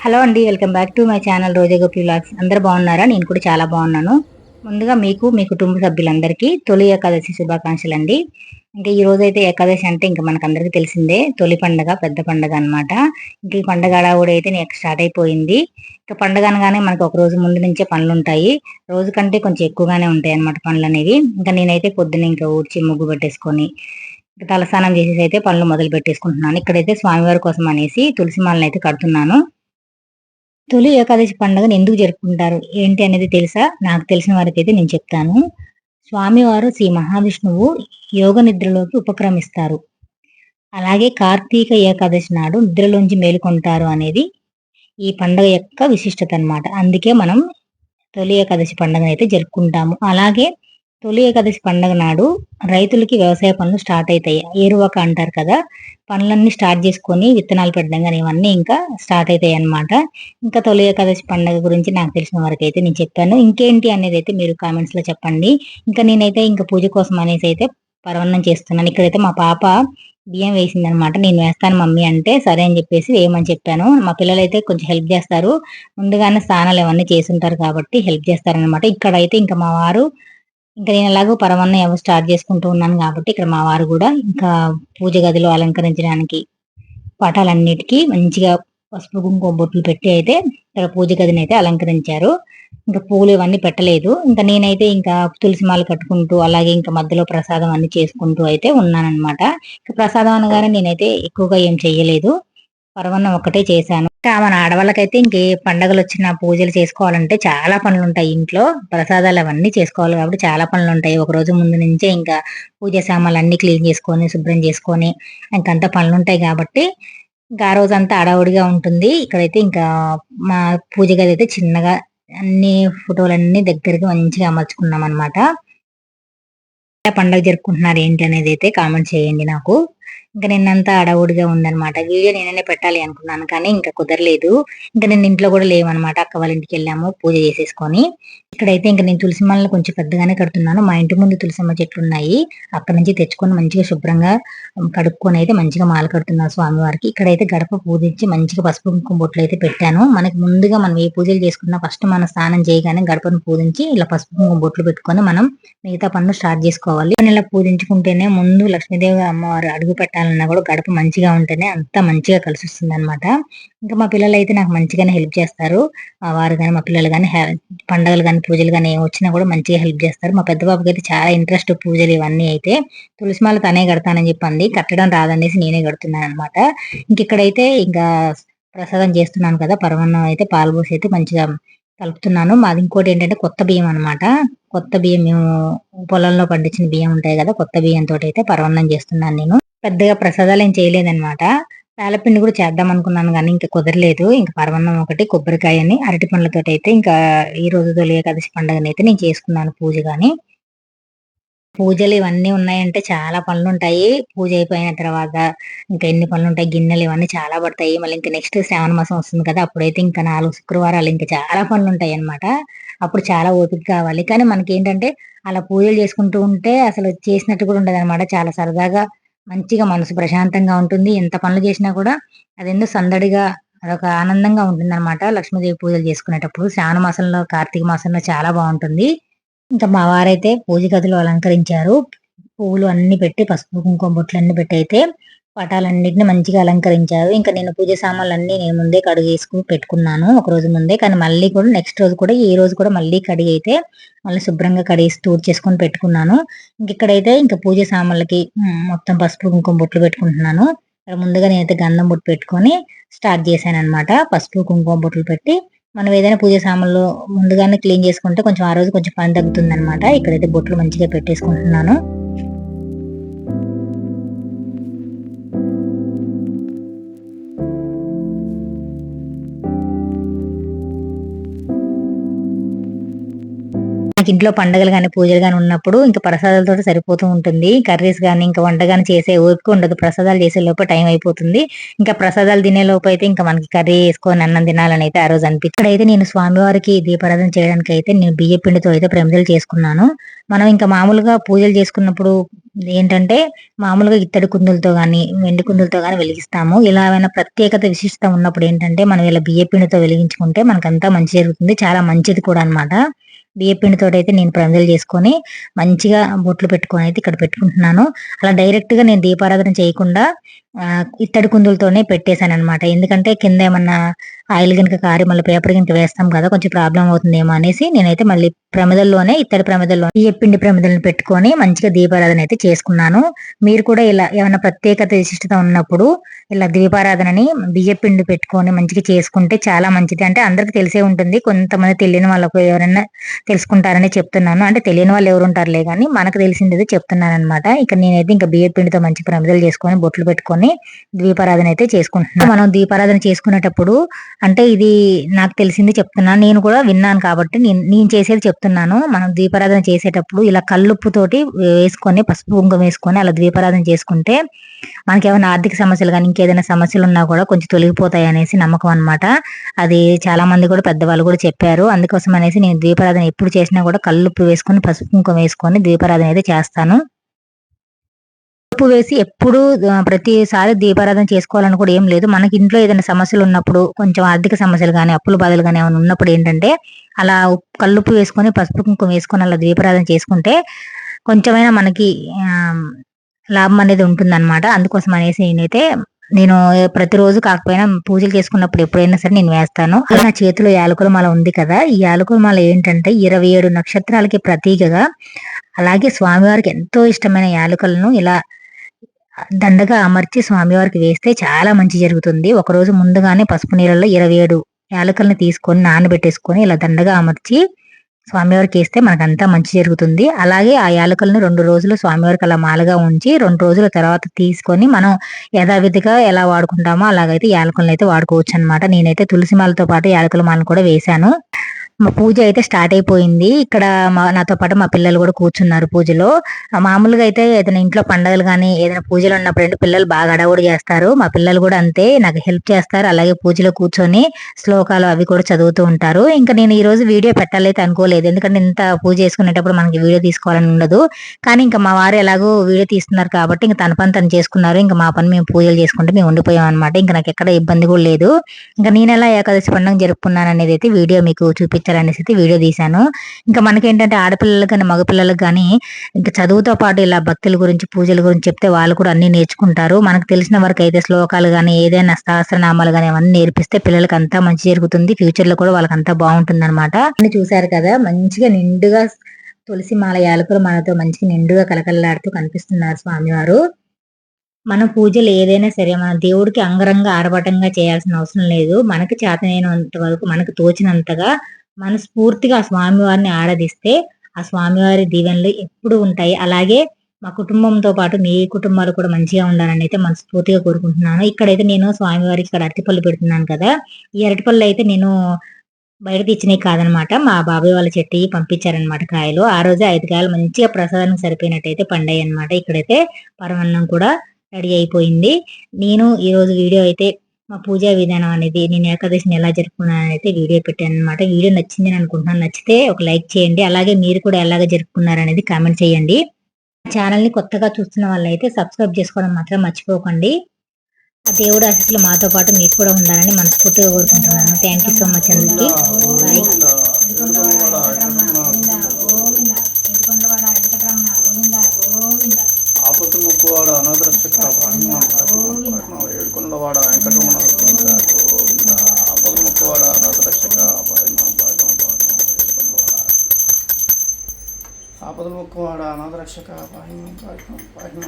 Hello అండి welcome back to my channel Rojagopi vlogs. అందరు బాగున్నారా? నేను కూడా చాలా బాగున్నాను. ముందుగా మీకు మీ కుటుంబ సభ్యులందరికీ తొలి ఏకాదశి శుభాకాంక్షలు అండి. ఇంకా ఈ రోజు అయితే ఏకాదశి అంటే ఇంకా మనకందరికీ తెలిసిందే తొలి పండగ పెద్ద పండగ అనమాట ఇంకా ఈ పండగ కూడా అయితే నేను స్టార్ట్ అయిపోయింది. ఇంకా పండగ అనగానే మనకు ఒక రోజు ముందు నుంచే పనులు ఉంటాయి రోజు కంటే కొంచెం ఎక్కువగానే ఉంటాయి అన్నమాట పనులు అనేవి ఇంకా నేనైతే పొద్దున్న ఇంకా ఊడ్చి ముగ్గు పెట్టేసుకొని ఇంకా తలస్నానం చేసేసి అయితే పనులు మొదలు పెట్టేసుకుంటున్నాను ఇక్కడైతే స్వామివారి కోసం అనేసి తులసి మాలను అయితే కడుతున్నాను. తొలి ఏకాదశి పండుగను ఎందుకు జరుపుకుంటారు? ఏంటి అనేది తెలుసా? నాకు తెలిసిన వారికి అయితే నేను చెప్తాను. స్వామివారు శ్రీ మహావిష్ణువు యోగ నిద్రలోకి ఉపక్రమిస్తారు. అలాగే కార్తీక ఏకాదశి నాడు నిద్రలోంచి మేలుకొంటారు అనేది ఈ పండుగ యొక్క విశిష్టత అన్నమాట. అందుకే మనం తొలి ఏకాదశి పండుగను అయితే జరుపుకుంటాము. అలాగే తొలి ఏకాదశి పండగ నాడు రైతులకి వ్యవసాయ పనులు స్టార్ట్ అవుతాయి ఏరువాక అంటారు కదా పనులన్నీ స్టార్ట్ చేసుకొని విత్తనాలు పెట్టడం కానీ ఇవన్నీ ఇంకా స్టార్ట్ అవుతాయి అన్నమాట. ఇంకా తొలి ఏకాదశి పండగ గురించి నాకు తెలిసిన వరకు అయితే నేను చెప్పాను. ఇంకేంటి అనేది అయితే మీరు కామెంట్స్లో చెప్పండి. ఇంకా నేనైతే ఇంకా పూజ కోసం అనేసి అయితే పరవన్నం చేస్తున్నాను. ఇక్కడైతే మా పాప బియ్యం వేసింది అనమాట నేను వేస్తాను మమ్మీ అంటే సరే అని చెప్పేసి వేయమని చెప్పాను. మా పిల్లలు అయితే కొంచెం హెల్ప్ చేస్తారు. ముందుగానే స్నానాలు చేసి ఉంటారు కాబట్టి హెల్ప్ చేస్తారనమాట ఇక్కడైతే ఇంకా మా వారు ఇంకా నేను ఎలాగో పరమన్నం ఎవరు స్టార్ట్ చేసుకుంటూ ఉన్నాను కాబట్టి ఇక్కడ మా వారు కూడా ఇంకా పూజ గదిలో అలంకరించడానికి పటాలన్నిటికీ మంచిగా పసుపు కుంకుమ బొట్లు పెట్టి అయితే ఇక్కడ పూజ గదిని అయితే అలంకరించారు. ఇంకా పూలు ఇవన్నీ పెట్టలేదు. ఇంకా నేనైతే ఇంకా తులసి మాల కట్టుకుంటూ అలాగే ఇంకా మధ్యలో ప్రసాదం అన్ని చేసుకుంటూ అయితే ఉన్నానన్నమాట. ఇంకా ప్రసాదం అనగానే నేనైతే ఎక్కువగా ఏం చెయ్యలేదు. పరవన్నం ఒకటే చేశాను. ఇంకా మన ఆడవాళ్ళకైతే ఇంకే పండగలు వచ్చిన పూజలు చేసుకోవాలంటే చాలా పనులు ఉంటాయి ఇంట్లో. ప్రసాదాలు అవన్నీ చేసుకోవాలి కాబట్టి చాలా పనులు ఉంటాయి ఒక రోజు ముందు నుంచే ఇంకా పూజ సామాన్లు అన్ని క్లీన్ చేసుకొని శుభ్రం చేసుకొని ఇంకంత పనులు ఉంటాయి కాబట్టి ఇంకా ఆ రోజంతా అడవుడిగా ఉంటుంది. ఇక్కడైతే ఇంకా మా పూజ గది అయితే చిన్నగా అన్ని ఫోటోలన్నీ దగ్గరికి మంచిగా అమర్చుకున్నాం అనమాట పండగ జరుపుకుంటున్నారు ఏంటి అనేది అయితే కామెంట్ చేయండి నాకు. ఇంకా నిన్నంతా అడవుడిగా ఉందనమాట వీడియో నేననే పెట్టాలి అనుకున్నాను కానీ ఇంకా కుదరలేదు. ఇంకా నేను ఇంట్లో కూడా లేవనమాట అక్క వాళ్ళ ఇంటికి వెళ్ళాము పూజ చేసేసుకొని. ఇక్కడైతే ఇంకా నేను తులసిమాలను కొంచెం పెద్దగానే కడుతున్నాను. మా ఇంటి ముందు తులసిమ్మ చెట్లు ఉన్నాయి. అక్కడ నుంచి తెచ్చుకొని మంచిగా శుభ్రంగా కడుక్కొని అయితే మంచిగా మాల కడుతున్నాను స్వామివారికి. ఇక్కడైతే గడప పూజించి మంచిగా పసుపు కుంకుమ బొట్లు అయితే పెట్టాను. మనకి ముందుగా మనం ఏ పూజలు చేసుకున్నా ఫస్ట్ మనం స్నానం చేయగానే గడపను పూజించి ఇలా పసుపు కుంకుమ బొట్లు పెట్టుకొని మనం మిగతా పనులు స్టార్ట్ చేసుకోవాలి. ఇలా పూజించుకుంటేనే ముందు లక్ష్మీదేవి అమ్మవారు అడుగు పెట్టాలన్నా కూడా గడప మంచిగా ఉంటేనే అంత మంచిగా కలిసి వస్తుంది అనమాట ఇంకా మా పిల్లలు అయితే నాకు మంచిగానే హెల్ప్ చేస్తారు. వారు కానీ మా పిల్లలు కానీ పండగలు కానీ పూజలు కానీ ఏం వచ్చినా కూడా మంచిగా హెల్ప్ చేస్తారు. మా పెద్ద బాబుకి అయితే చాలా ఇంట్రెస్ట్ పూజలు ఇవన్నీ అయితే తులసిమాల తనే కడతానని చెప్పింది. కట్టడం రాదనేసి నేనే కడుతున్నాను అనమాట ఇంక ఇక్కడైతే ఇంకా ప్రసాదం చేస్తున్నాను కదా పరమాన్నం అయితే పాల్పోసి అయితే మంచిగా కలుపుతున్నాను. మాది ఇంకోటి ఏంటంటే కొత్త బియ్యం అనమాట కొత్త బియ్యం మేము పొలంలో పండించిన బియ్యం ఉంటాయి కదా కొత్త బియ్యంతో అయితే పరవన్నం చేస్తున్నాను నేను. పెద్దగా ప్రసాదాలు ఏం చేయలేదన్నమాట. పాలపిండి కూడా చేద్దాం అనుకున్నాను కానీ ఇంకా కుదరలేదు. ఇంకా పరవన్నం ఒకటి కొబ్బరికాయని అరటి పండ్లతో అయితే ఇంకా ఈ రోజు తొలి ఏకాదశి పండుగని అయితే నేను చేసుకున్నాను పూజ కానీ పూజలు ఇవన్నీ ఉన్నాయంటే చాలా పనులు ఉంటాయి. పూజ అయిపోయిన తర్వాత ఇంకా ఎన్ని పనులు ఉంటాయి? గిన్నెలు ఇవన్నీ చాలా పడతాయి. మళ్ళీ ఇంకా నెక్స్ట్ శ్రావణ మాసం వస్తుంది కదా అప్పుడైతే ఇంకా నాలుగు శుక్రవారాలు ఇంకా చాలా పనులు ఉంటాయి అన్నమాట. అప్పుడు చాలా ఓపిక కావాలి. కానీ మనకి ఏంటంటే అలా పూజలు చేసుకుంటూ ఉంటే అసలు చేసినట్టు కూడా ఉండదు అనమాట చాలా సరదాగా మంచిగా మనసు ప్రశాంతంగా ఉంటుంది. ఎంత పనులు చేసినా కూడా అదెందో సందడిగా అదొక ఆనందంగా ఉంటుంది అనమాట లక్ష్మీదేవి పూజలు చేసుకునేటప్పుడు. శ్రావణ మాసంలో కార్తీక మాసంలో చాలా బాగుంటుంది. ఇంకా మా వారైతే పూజ గదులు అలంకరించారు. పువ్వులు అన్ని పెట్టి పసుపు కుంకుమ బొట్లు అన్ని పెట్టి అయితే పటాలన్నిటిని మంచిగా అలంకరించారు. ఇంకా నేను పూజ సామాన్లు అన్ని నేను ముందే కడిగేసుకుని పెట్టుకున్నాను ఒక రోజు ముందే. కానీ మళ్ళీ కూడా నెక్స్ట్ రోజు కూడా ఈ రోజు కూడా మళ్ళీ కడిగి అయితే మళ్ళీ శుభ్రంగా కడిగేసి స్టోర్ చేసుకొని పెట్టుకున్నాను. ఇంక ఇక్కడైతే ఇంకా పూజ సామాన్లకి మొత్తం పసుపు కుంకుమ బొట్లు పెట్టుకుంటున్నాను. ఇక్కడ ముందుగా నేనైతే గంధం బొట్టు పెట్టుకొని స్టార్ట్ చేశాను అనమాట పసుపు కుంకుమ బొట్లు పెట్టి మనం ఏదైనా పూజ సామాన్లు ముందుగానే క్లీన్ చేసుకుంటే కొంచెం ఆ రోజు కొంచెం పని తగ్గుతుంది అనమాట ఇక్కడైతే బొట్లు మంచిగా పెట్టేసుకుంటున్నాను. మనకి ఇంట్లో పండుగలు కానీ పూజలు కానీ ఉన్నప్పుడు ఇంకా ప్రసాదాలతో సరిపోతూ ఉంటుంది. కర్రీస్ కానీ ఇంకా వంట కానీ చేసే ఓపిక ఉండదు. ప్రసాదాలు చేసే లోపు టైం అయిపోతుంది. ఇంకా ప్రసాదాలు తినే లోపు అయితే ఇంకా మనకి కర్రీ వేసుకొని అన్నం తినాలని అయితే ఆ రోజు అనిపించింది అయితే నేను స్వామివారికి దీపారాధన చేయడానికి అయితే నేను బియ్య పిండితో అయితే ప్రమిదలు చేసుకున్నాను. మనం ఇంకా మామూలుగా పూజలు చేసుకున్నప్పుడు ఏంటంటే మామూలుగా ఇత్తడి కుందులతో కానీ వెండి కుందులతో కానీ వెలిగిస్తాము. ఇలా ఏమైనా ప్రత్యేకత విశిష్టత ఉన్నప్పుడు ఏంటంటే మనం ఇలా బియ్య పిండితో వెలిగించుకుంటే మనకంతా మంచి జరుగుతుంది. చాలా మంచిది కూడా అన్నమాట. బియ్య అయితే నేను ప్రంజలు చేసుకొని మంచిగా బొట్లు పెట్టుకొని అయితే ఇక్కడ పెట్టుకుంటున్నాను. అలా డైరెక్ట్గా నేను దీపారాధన చేయకుండా ఇత్తడి కుందులతోనే పెట్టేశాను అనమాట ఎందుకంటే కింద ఏమన్నా ఆయిల్ కనుక కారి మళ్ళీ పేపర్ కనుక వేస్తాం కదా కొంచెం ప్రాబ్లం అవుతుందేమో అనేసి నేనైతే మళ్ళీ ప్రమిదల్లోనే ఇత్తడి ప్రమిదల్లో ఈ పిండి ప్రమిదలను పెట్టుకొని మంచిగా దీపారాధన అయితే చేసుకున్నాను. మీరు కూడా ఇలా ఏమైనా ప్రత్యేకత విశిష్టత ఉన్నప్పుడు ఇలా దీపారాధనని బియ్య పిండి పెట్టుకొని మంచిగా చేసుకుంటే చాలా మంచిది. అంటే అందరికి తెలిసే ఉంటుంది కొంతమంది తెలియని వాళ్ళకు ఎవరైనా తెలుసుకుంటారని చెప్తున్నాను. అంటే తెలియని వాళ్ళు ఎవరు ఉంటారులే కానీ మనకు తెలిసింది చెప్తున్నాను అనమాట ఇక నేనైతే ఇంకా బియ్య పిండితో మంచి ప్రమిదలు చేసుకొని బొట్లు పెట్టుకొని దీపారాధన అయితే చేసుకుంటున్నాను మనం దీపారాధన చేసుకునేటప్పుడు అంటే ఇది నాకు తెలిసింది చెప్తున్నాను నేను కూడా విన్నాను కాబట్టి నేను నేను చేసేది చెప్తున్నాను. మనం దీపారాధన చేసేటప్పుడు ఇలా కల్లుప్పుతోటి వేసుకొని పసుపు కుంకుమ వేసుకొని అలా దీపారాధన చేసుకుంటే మనకి ఏమైనా ఆర్థిక సమస్యలు కానీ ఇంకేదైనా సమస్యలు ఉన్నా కూడా కొంచెం తొలగిపోతాయి అనేసి నమ్మకం అన్నమాట. అది చాలా మంది కూడా పెద్దవాళ్ళు కూడా చెప్పారు. అందుకోసం అనేసి నేను దీపారాధన ఎప్పుడు చేసినా కూడా కల్లుప్పు వేసుకొని పసుపు కుంకుమ వేసుకొని దీపారాధన అయితే చేస్తాను. ఉప్పు వేసి ఎప్పుడు ప్రతిసారి దీపారాధన చేసుకోవాలని కూడా ఏం లేదు. మనకి ఇంట్లో ఏదైనా సమస్యలు ఉన్నప్పుడు కొంచెం ఆర్థిక సమస్యలు కానీ అప్పుల బాధలు కానీ ఏమైనా ఉన్నప్పుడు ఏంటంటే అలా ఉప్పు- కల్లుప్పు వేసుకొని పసుపు కుంకుమ వేసుకొని అలా దీపారాధన చేసుకుంటే కొంచెమైనా మనకి లాభం అనేది ఉంటుందన్నమాట. అందుకోసం అనేసి నేనైతే నేను ప్రతిరోజు కాకపోయినా పూజలు చేసుకున్నప్పుడు ఎప్పుడైనా సరే నేను వేస్తాను. అలా నా చేతిలో యాలకుల మాల ఉంది కదా ఈ యాలకుల మాల ఏంటంటే ఇరవై ఏడు నక్షత్రాలకి ప్రతీకగా అలాగే స్వామివారికి ఎంతో ఇష్టమైన యాలకులను ఇలా దండగా అమర్చి స్వామివారికి వేస్తే చాలా మంచి జరుగుతుంది. ఒక రోజు ముందుగానే పసుపు నీళ్ళలో ఇరవై ఏడు యాలకల్ని తీసుకొని నానబెట్టేసుకొని ఇలా దండగా అమర్చి స్వామివారికి వేస్తే మనకంతా మంచి జరుగుతుంది. అలాగే ఆ యాలకల్ని రెండు రోజులు స్వామివారికి అలా మాలగా ఉంచి రెండు రోజుల తర్వాత తీసుకొని మనం యథావిధిగా ఎలా వాడుకుంటామో అలాగైతే యాలకల్ని అయితే వాడుకోవచ్చు అనమాట నేనైతే తులసి మాలతో పాటు యాలకల మాలను కూడా వేశాను. మా పూజ అయితే స్టార్ట్ అయిపోయింది. ఇక్కడ మా నాతో పాటు మా పిల్లలు కూడా కూర్చున్నారు పూజలో. మామూలుగా అయితే ఏదైనా ఇంట్లో పండగలు కానీ ఏదైనా పూజలు ఉన్నప్పుడు అంటే పిల్లలు బాగా అడవుడు చేస్తారు. మా పిల్లలు కూడా అంతే నాకు హెల్ప్ చేస్తారు. అలాగే పూజలో కూర్చొని శ్లోకాలు అవి కూడా చదువుతూ ఉంటారు. ఇంకా నేను ఈ రోజు వీడియో పెట్టాలైతే అనుకోలేదు. ఎందుకంటే ఇంత పూజ చేసుకునేటప్పుడు మనకి వీడియో తీసుకోవాలని ఉండదు. కానీ ఇంకా మా వారు ఎలాగో వీడియో తీస్తున్నారు కాబట్టి ఇంకా తన పని తను చేసుకున్నారు. ఇంకా మా పని మేము పూజలు చేసుకుంటే మేము ఉండిపోయాం అనమాట ఇంకా నాకు ఎక్కడ ఇబ్బంది కూడా లేదు. ఇంకా నేను ఎలా ఏకాదశి పండుగ జరుపుకున్నాను అనేది అయితే వీడియో మీకు చూపించాలనేసి అయితే వీడియో తీశాను. ఇంకా మనకేంటంటే ఆడపిల్లలకు కానీ మగపిల్లలకు కానీ ఇంకా చదువుతో పాటు ఇలా భక్తుల గురించి పూజల గురించి చెప్తే వాళ్ళు కూడా అన్ని నేర్చుకుంటారు. మనకు తెలిసిన వరకు అయితే శ్లోకాలు కానీ ఏదైనా సహస్రనామాలు కానీ అవన్నీ నేర్పిస్తే పిల్లలకి అంతా మంచి జరుగుతుంది. ఫ్యూచర్లో కూడా వాళ్ళకి అంతా బాగుంటుంది అనమాట అన్ని చూసారు కదా మంచిగా నిండుగా తులసి మాల యాలకులు మనతో మంచిగా నిండుగా కలకలలాడుతూ కనిపిస్తున్నారు స్వామివారు. మన పూజలు ఏదైనా సరే మన దేవుడికి అంగరంగ ఆర్భటంగా చేయాల్సిన అవసరం లేదు. మనకి చేతనైనంత వరకు మనకు తోచినంతగా మనస్ఫూర్తిగా ఆ స్వామివారిని ఆరాధిస్తే ఆ స్వామివారి దీవెనలు ఎప్పుడు ఉంటాయి. అలాగే మా కుటుంబంతో పాటు మీ కుటుంబాలు కూడా మంచిగా ఉండాలని అయితే మనస్ఫూర్తిగా కోరుకుంటున్నాను. ఇక్కడైతే నేను స్వామివారికి ఇక్కడ అరటిపళ్ళు పెడుతున్నాను కదా. ఈ అరటిపళ్ళు అయితే నేను బయట తెచ్చినవి కాదనమాట. మా బాబాయ్ వాళ్ళ చెట్టు పంపించారనమాట కాయలు. ఆ రోజు ఐదు కాయలు మంచిగా ప్రసాదానికి సరిపోయినట్టయితే పండాయి అనమాట ఇక్కడైతే పరమన్నం కూడా రెడీ అయిపోయింది. నేను ఈరోజు వీడియో అయితే మా పూజా విధానం అనేది నేను ఏకాదశిని ఎలా జరుపుకున్నాను అయితే వీడియో పెట్టాను అనమాట వీడియో నచ్చింది అనుకుంటున్నాను. నచ్చితే ఒక లైక్ చేయండి. అలాగే మీరు కూడా ఎలాగ జరుపుకున్నారు అనేది కామెంట్ చేయండి. ఛానల్ని కొత్తగా చూస్తున్న వాళ్ళైతే సబ్స్క్రైబ్ చేసుకోవడం మాత్రం మర్చిపోకండి. ఆ దేవుడు ఆశీస్సులు మాతో పాటు మీకు కూడా ఉండాలని మనస్ఫూర్తిగా కోరుకుంటున్నాను. థ్యాంక్ యూ సో మచ్ అందరికి. బాయ్ ఆపతు ముక్కువాడ అనాథరక్షక ముక్కవాడ వెంకటరమణ గోవింద గోవింద ఆపతు ముక్కువాడ అనాథరక్షక ఆపదలు అనాథరక్షక పాహిమ పాహిమ పాహిమ